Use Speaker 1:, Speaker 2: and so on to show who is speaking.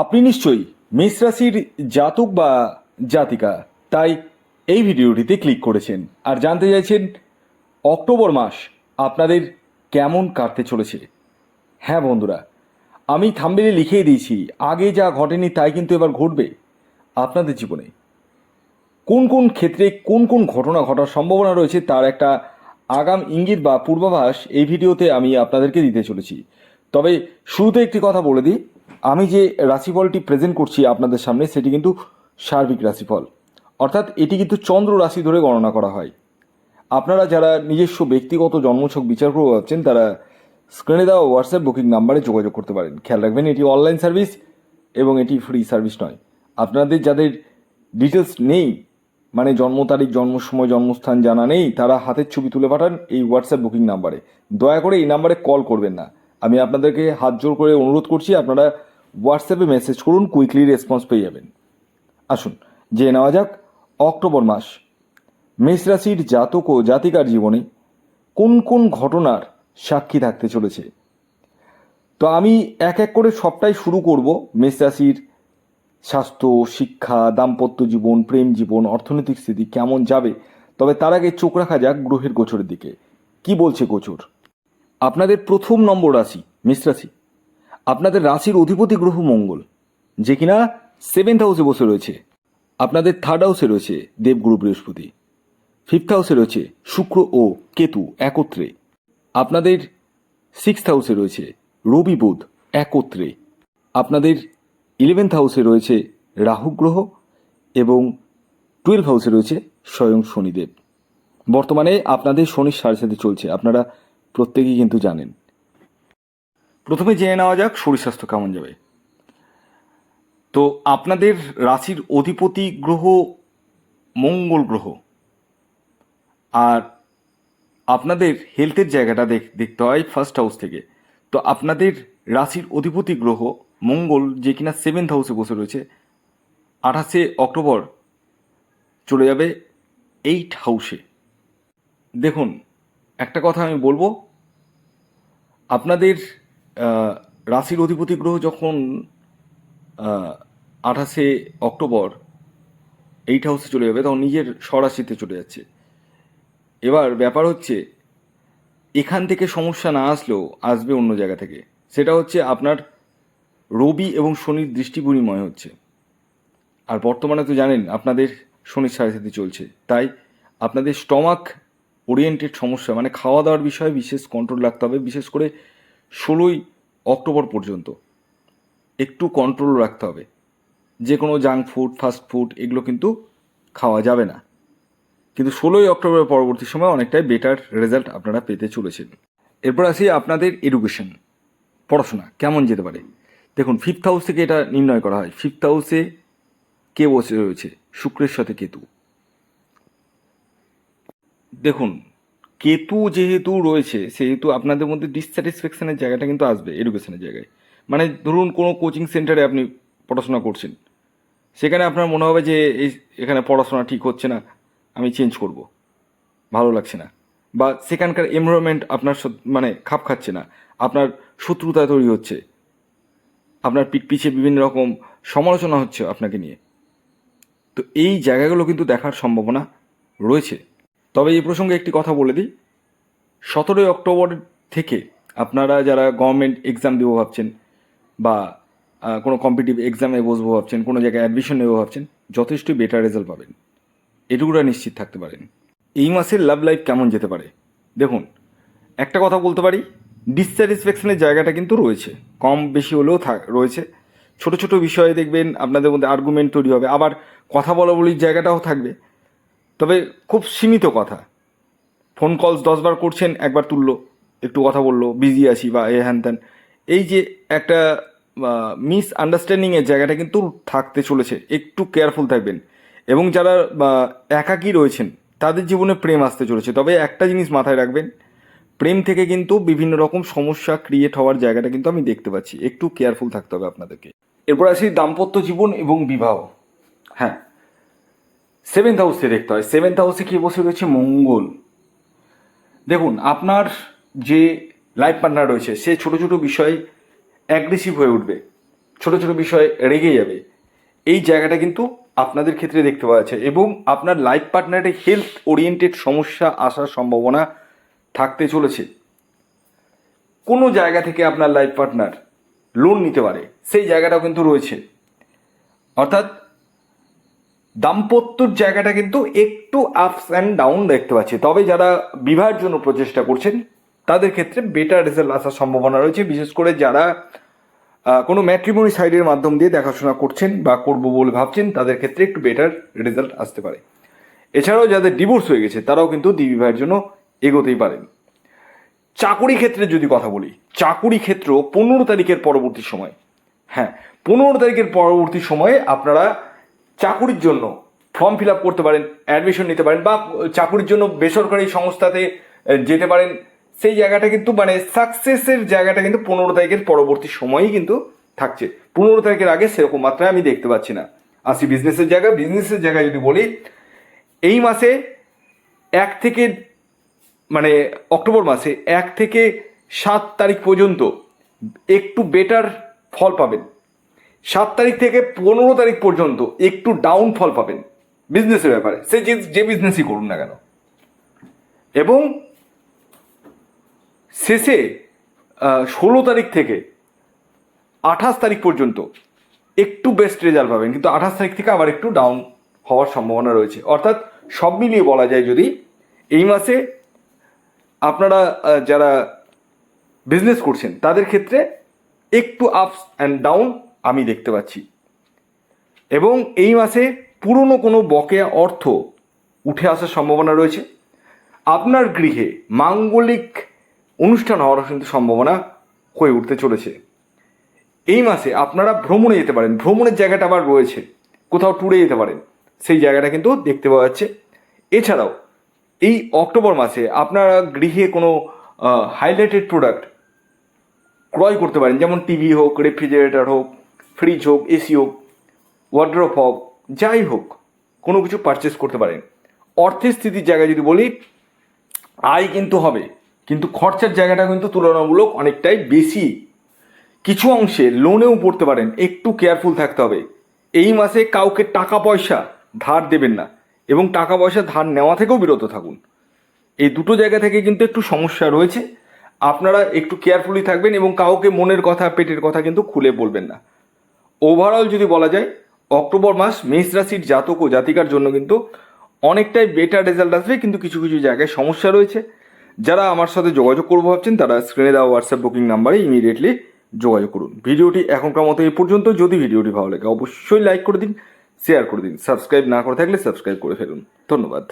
Speaker 1: আপনি নিশ্চয়ই মেষ রাশির জাতক বা জাতিকা, তাই এই ভিডিওটিতে ক্লিক করেছেন। আর জানতে চাইছেন, অক্টোবর মাস আপনাদের কেমন কাটতে চলেছে? হ্যাঁ বন্ধুরা, আমি থাম্বেলে লিখেই দিয়েছি, আগে যা ঘটেনি তাই কিন্তু এবার ঘটবে আপনাদের জীবনে। কোন কোন ক্ষেত্রে কোন কোন ঘটনা ঘটার সম্ভাবনা রয়েছে তার একটা আগাম ইঙ্গিত বা পূর্বাভাস এই ভিডিওতে আমি আপনাদেরকে দিতে চলেছি। তবে শুরুতে একটি কথা বলে দিই আমি যে রাশিফলটি প্রেজেন্ট করছি আপনাদের সামনে, সেটি কিন্তু সার্বিক রাশিফল। অর্থাৎ এটি কিন্তু চন্দ্র রাশি ধরে গণনা করা হয়। আপনারা যারা নিজস্ব ব্যক্তিগত জন্মছক বিচার করে ভাবছেন তারা স্ক্রিনে দেওয়া হোয়াটসঅ্যাপ বুকিং নাম্বারে যোগাযোগ করতে পারেন। খেয়াল রাখবেন, এটি অনলাইন সার্ভিস এবং এটি ফ্রি সার্ভিস নয়। আপনাদের যাদের ডিটেলস নেই মানে জন্ম তারিখ, জন্ম সময়, জন্মস্থান জানা নেই, তারা হাতের ছবি তুলে পাঠান এই হোয়াটসঅ্যাপ বুকিং নাম্বারে। দয়া করে এই নাম্বারে কল করবেন না। আমি আপনাদেরকে হাত জোর করে অনুরোধ করছি, আপনারা হোয়াটসঅ্যাপে মেসেজ করুন, কুইকলি রেসপন্স পেয়ে যাবেন। আসুন, জেনে নেওয়া যাক অক্টোবর মাস। মেষ রাশির জাতক ও জাতিকার জীবনে কোন কোন ঘটনার সাক্ষী থাকতে চলেছে? তো আমি এক এক করে সবটাই শুরু করব মেষ রাশির স্বাস্থ্য, শিক্ষা, দাম্পত্য জীবন, প্রেম জীবন, অর্থনৈতিক স্থিতি কেমন যাবে? তবে তার আগে চোখ রাখা যাক গ্রহের গোচরের দিকে। কি বলছে গোচর? আপনাদের প্রথম নম্বর রাশি, মেষ রাশি। আপনাদের রাশির অধিপতি গ্রহ মঙ্গল, যে কিনা সেভেন্থ হাউসে বসে রয়েছে। আপনাদের থার্ড হাউসে রয়েছে দেবগুরু বৃহস্পতি। ফিফথ হাউসে রয়েছে শুক্র ও কেতু একত্রে। আপনাদের সিক্সথ হাউসে রয়েছে রবি বুধ একত্রে। আপনাদের ইলেভেন্থ হাউসে রয়েছে রাহু গ্রহ এবং টুয়েলভ হাউসে রয়েছে স্বয়ং শনিদেব। বর্তমানে আপনাদের শনির সাড়ে সাথে চলছে। আপনারা প্রত্যেকেই কিন্তু জানেন। প্রথমে জেনে নেওয়া যাক শরীর স্বাস্থ্য কেমন যাবে। তো আপনাদের রাশির অধিপতি গ্রহ মঙ্গল গ্রহ। আর আপনাদের হেলথের জায়গাটা দেখ, দেখতে হয় ফার্স্ট হাউস থেকে। তো আপনাদের রাশির অধিপতি গ্রহ মঙ্গল, যে কিনা সেভেন্থ হাউসে বসে রয়েছে, আঠাশে অক্টোবর চলে যাবে এইট হাউসে দেখুন, একটা কথা আমি বলব, আপনাদের রাশির অধিপতি গ্রহ যখন আঠাশে অক্টোবর এইট হাউসে চলে যাবে, তখন নিজের স্বরাশিতে চলে যাচ্ছে। এবার ব্যাপার হচ্ছে, এখান থেকে সমস্যা না আসলেও আসবে অন্য জায়গা থেকে। সেটা হচ্ছে আপনার রবি এবং শনির দৃষ্টি বিনিময় হচ্ছে। আর বর্তমানে তো জানেন, আপনাদের শনির সাথে চলছে। তাই আপনাদের স্টমাক ওরিয়েন্টেড সমস্যা মানে খাওয়া দাওয়ার বিষয়ে বিশেষ কন্ট্রোল রাখতে হবে। বিশেষ করে ষোলোই অক্টোবর পর্যন্ত। একটু কন্ট্রোল রাখতে হবে। যে কোনো জাঙ্ক ফুড ফাস্ট ফুড এগুলো কিন্তু খাওয়া যাবে না। কিন্তু ষোলোই অক্টোবরের পরবর্তী সময় অনেকটাই বেটার রেজাল্ট আপনারা পেতে চলেছেন। এরপর আসি আপনাদের এডুকেশন পড়াশোনা, কেমন যেতে পারে? দেখুন ফিফথ হাউস থেকে এটা নির্ণয় করা হয়। ফিফথ হাউসে কে বসে রয়েছে? শুক্রের সাথে কেতু। দেখুন কেতু যেহেতু রয়েছে, সেহেতু আপনাদের মধ্যে ডিসস্যাটিসফ্যাকশনের জায়গাটা কিন্তু আসবে এডুকেশনের জায়গায়। মানে ধরুন কোনো কোচিং সেন্টারে আপনি পড়াশোনা করছেন, সেখানে আপনার মনে হবে যে এই এখানে পড়াশোনা ঠিক হচ্ছে না, আমি চেঞ্জ করব, ভালো লাগছে না। বা সেখানকার এনভায়রনমেন্ট আপনার মানে খাপ খাচ্ছে না, আপনার শত্রুতা তৈরি হচ্ছে, আপনার পিঠ পিছিয়ে বিভিন্ন রকম সমালোচনা হচ্ছে আপনাকে নিয়ে। তো এই জায়গাগুলো কিন্তু দেখার সম্ভাবনা রয়েছে। তবে এই প্রসঙ্গে একটি কথা বলে দিই। সতেরোই অক্টোবর থেকে আপনারা যারা গভর্নমেন্ট এক্সাম দেবো ভাবছেন বা কোনো কম্পিটিভ এক্সামে বসবো ভাবছেন, কোনো জায়গায় অ্যাডমিশন নেব ভাবছেন যথেষ্টই বেটার রেজাল্ট পাবেন। এটুকুরা নিশ্চিত থাকতে পারেন। এই মাসের লাভ লাইফ কেমন যেতে পারে? দেখুন, একটা কথা বলতে পারি ডিসস্যাটিসফ্যাকশনের জায়গাটা কিন্তু রয়েছে। কম বেশি হলেও রয়েছে। ছোট ছোট বিষয়ে দেখবেন আপনাদের মধ্যে আর্গুমেন্ট তৈরি হবে। আবার কথা বলা বলির জায়গাটাও থাকবে। তবে খুব সীমিত কথা। ফোন কলস দশবার করছেন, একবার তুললো, একটু কথা বলল, বিজি আছি বা এ হ্যান ত্যান। এই যে একটা মিস আন্ডারস্ট্যান্ডিংয়ের জায়গাটা কিন্তু থাকতে চলেছে, একটু কেয়ারফুল থাকবেন। এবং যারা একাকী রয়েছেন, তাদের জীবনে প্রেম আসতে চলেছে। তবে একটা জিনিস মাথায় রাখবেন, প্রেম থেকে কিন্তু বিভিন্ন রকম সমস্যা ক্রিয়েট হওয়ার জায়গাটা কিন্তু আমি দেখতে পাচ্ছি। একটু কেয়ারফুল থাকতে হবে আপনাদেরকে। এরপর আসি দাম্পত্য জীবন এবং বিবাহ। হ্যাঁ সেভেন্থ হাউসে দেখতে হয়। সেভেন্থ হাউসে কি বসে রয়েছে মঙ্গল। দেখুন, আপনার যে লাইফ পার্টনার রয়েছে, সে ছোট ছোট বিষয়ে অ্যাগ্রেসিভ হয়ে উঠবে, ছোট ছোট বিষয়ে রেগে যাবে। এই জায়গাটা কিন্তু আপনাদের ক্ষেত্রে দেখতে পাওয়া যাচ্ছে এবং আপনার লাইফ পার্টনারের হেলথ ওরিয়েন্টেড সমস্যা আসার সম্ভাবনা থাকতে চলেছে। কোনো জায়গা থেকে আপনার লাইফ পার্টনার লোন নিতে পারে, সেই জায়গাটাও কিন্তু রয়েছে। অর্থাৎ দাম্পত্যর জায়গাটা কিন্তু একটু আপস অ্যান্ড ডাউন দেখতে পাচ্ছি। তবে যারা বিবাহের জন্য প্রচেষ্টা করছেন, তাদের ক্ষেত্রে বেটার রেজাল্ট আসার সম্ভাবনা রয়েছে। বিশেষ করে যারা কোনো ম্যাট্রিমনি সাইডের মাধ্যম দিয়ে দেখাশোনা করছেন বা করব বলে ভাবছেন, তাদের ক্ষেত্রে একটু বেটার রেজাল্ট আসতে পারে। এছাড়াও যাদের ডিভোর্স হয়ে গেছে, তারাও কিন্তু বিবাহের জন্য এগোতেই পারেন। চাকুরি ক্ষেত্রে যদি কথা বলি, চাকুরি ক্ষেত্র পনেরো তারিখের পরবর্তী সময়। হ্যাঁ পনেরো তারিখের পরবর্তী সময়ে আপনারা চাকুরির জন্য ফর্ম ফিল আপ করতে পারেন অ্যাডমিশন নিতে পারেন বা চাকুরির জন্য বেসরকারি সংস্থাতে যেতে পারেন, সেই জায়গাটা কিন্তু মানে সাকসেসের জায়গাটা কিন্তু পনেরো তারিখের পরবর্তী সময়ই কিন্তু থাকছে। পনেরো তারিখের আগে সেরকম মাত্রায় আমি দেখতে পাচ্ছি না। আসি বিজনেসের জায়গা বিজনেসের জায়গায় যদি বলি, এই মাসে এক থেকে মানে অক্টোবর মাসে এক থেকে সাত তারিখ পর্যন্ত একটু বেটার ফল পাবেন। সাত তারিখ থেকে পনেরো তারিখ পর্যন্ত একটু ডাউন ফল পাবেন বিজনেসের ব্যাপারে। সে যে যে বিজনেসই করুন না কেন। এবং শেষে ষোলো তারিখ থেকে আঠাশ তারিখ পর্যন্ত একটু বেস্ট রেজাল্ট পাবেন, কিন্তু আঠাশ তারিখ থেকে আবার একটু ডাউন হওয়ার সম্ভাবনা রয়েছে। অর্থাৎ সব মিলিয়ে বলা যায় যদি এই মাসে আপনারা যারা বিজনেস করছেন, তাদের ক্ষেত্রে একটু আপস অ্যান্ড ডাউন আমি দেখতে পাচ্ছি। এবং এই মাসে পুরনো কোনো বকেয়া অর্থ উঠে আসার সম্ভাবনা রয়েছে। আপনার গৃহে মাঙ্গলিক অনুষ্ঠান হওয়ার কিন্তু সম্ভাবনা হয়ে উঠতে চলেছে। এই মাসে আপনারা ভ্রমণে যেতে পারেন। ভ্রমণের জায়গাটা আবার রয়েছে। কোথাও ট্যুরে যেতে পারেন। সেই জায়গাটা কিন্তু দেখতে পাওয়া যাচ্ছে। এছাড়াও, এই অক্টোবর মাসে আপনারা গৃহে কোনো হাইলাইটেড প্রোডাক্ট ক্রয় করতে পারেন। যেমন টিভি হোক রেফ্রিজারেটর হোক ফ্রিজ হোক এসি হোক ওয়ার্ড্রপ হোক, যাই হোক, কোনো কিছু পারচেস করতে পারেন। অর্থের স্থিতির জায়গায় যদি বলি, আয় কিন্তু হবে, কিন্তু খরচার জায়গাটা কিন্তু তুলনামূলক অনেকটাই বেশি। কিছু অংশে লোনেও পড়তে পারেন, একটু কেয়ারফুল থাকতে হবে। এই মাসে কাউকে টাকা পয়সা ধার দেবেন না, এবং টাকা পয়সা ধার নেওয়া থেকেও বিরত থাকুন। এই দুটো জায়গা থেকে কিন্তু একটু সমস্যা রয়েছে। আপনারা একটু কেয়ারফুলি থাকবেন এবং কাউকে মনের কথা, পেটের কথা কিন্তু খুলে বলবেন না। ওভারঅল যদি বলা যায় অক্টোবর মাস মেষ রাশির জাতক ও জাতিকার জন্য কিন্তু অনেকটাই বেটার রেজাল্ট আসবে। কিন্তু কিছু কিছু জায়গায় সমস্যা রয়েছে। যারা আমার সাথে যোগাযোগ করব ভাবছেন, তারা স্ক্রিনে দেওয়া হোয়াটসঅ্যাপ বুকিং নাম্বারে ইমিডিয়েটলি যোগাযোগ করুন। ভিডিওটি এখনকার মতো এই পর্যন্ত। যদি ভিডিওটি ভালো লাগে, অবশ্যই লাইক করে দিন শেয়ার করে দিন। সাবস্ক্রাইব না করে থাকলে সাবস্ক্রাইব করে ফেলুন। ধন্যবাদ।